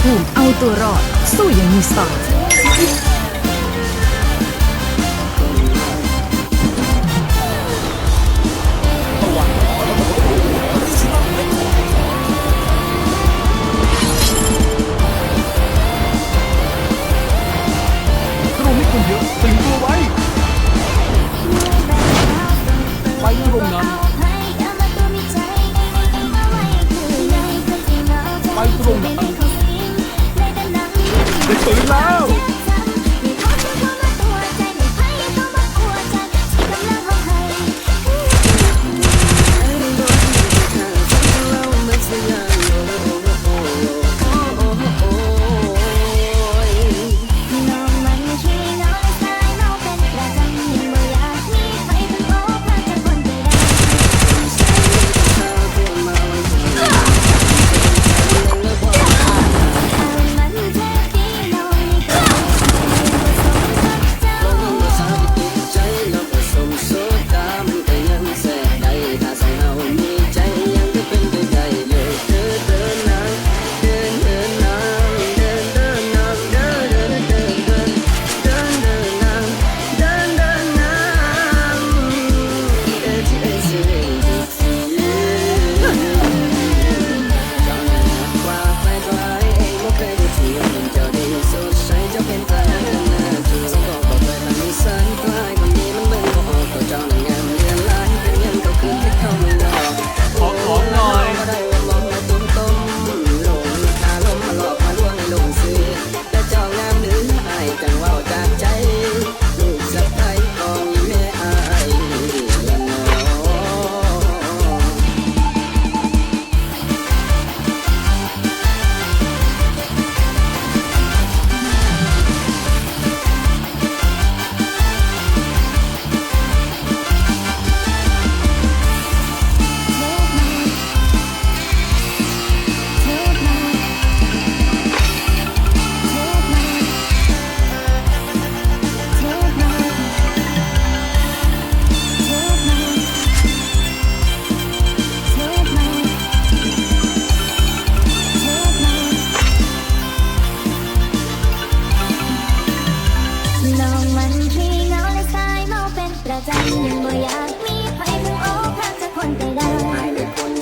ภูมิเอาตัวรอด สู้อย่างมีสไตล์รู้ไม่คนเยอะถึงตัว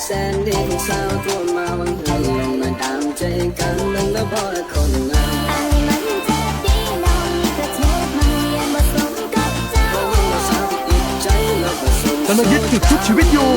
แสนดีผู้สาวตัวมาวังเฮืมาตามใจกันนั่นละบ่คนงามกำลังยึดติดทุกชีวิตอยู่